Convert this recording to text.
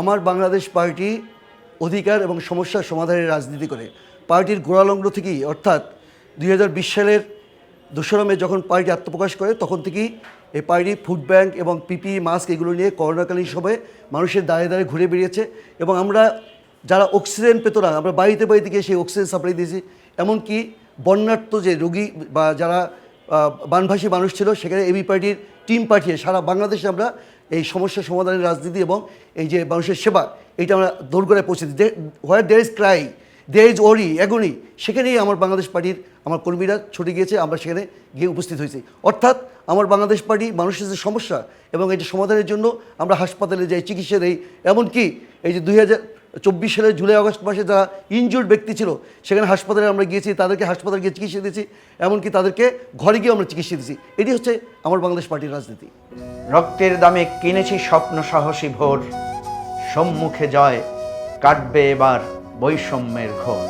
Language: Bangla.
আমার বাংলাদেশ পার্টি অধিকার এবং সমস্যার সমাধানের রাজনীতি করে। পার্টির গোড়ালগ্ন থেকেই, অর্থাৎ দুই হাজার বিশ সালের দোসরা মে যখন পার্টি আত্মপ্রকাশ করে, তখন থেকেই এই পার্টি ফুড ব্যাংক এবং পিপি, মাস্ক এগুলো নিয়ে করোনাকালীন সময়ে মানুষের দাঁড়িয়ে দাঁড়িয়ে ঘুরে বেরিয়েছে এবং আমরা যারা অক্সিজেন পেত না, আমরা বাড়িতে বাড়িতে গিয়ে সেই অক্সিজেন সাপ্লাই দিয়েছি। এমনকি বন্যার্থ যে রোগী বা যারা বানভাসী মানুষ ছিল, সেখানে এবি পার্টির টিম পাঠিয়ে সারা বাংলাদেশে আমরা এই সমস্যা সমাধানের রাজনীতি এবং এই যে মানুষের সেবা এটা আমরা দোরগোড়ায় পৌঁছে দিই where there is cry there is worry এগুনি সেখানেই আমার বাংলাদেশ পার্টির আমার কর্মীরা ছুটে গিয়েছে, আমরা সেখানে গিয়ে উপস্থিত হয়েছি। অর্থাৎ আমার বাংলাদেশ পার্টি মানুষের যে সমস্যা এবং এই যে সমাধানের জন্য আমরা হাসপাতালে যাই, চিকিৎসা দেই, এমনকি এই যে দুই হাজার চব্বিশ সালের জুলাই, আগস্ট মাসে যারা ইনজুর্ড ব্যক্তি ছিল, সেখানে হাসপাতালে আমরা গিয়েছি, তাদেরকে হাসপাতালে গিয়ে চিকিৎসা দিয়েছি, এমনকি তাদেরকে ঘরে গিয়ে আমরা চিকিৎসা দিয়েছি। এটি হচ্ছে আমার বাংলাদেশ পার্টির রাজনীতি। রক্তের দামে কিনেছি স্বপ্ন সাহসী ভোর, সম্মুখে জয় কাটবে এবার বৈষম্যের ঘোর।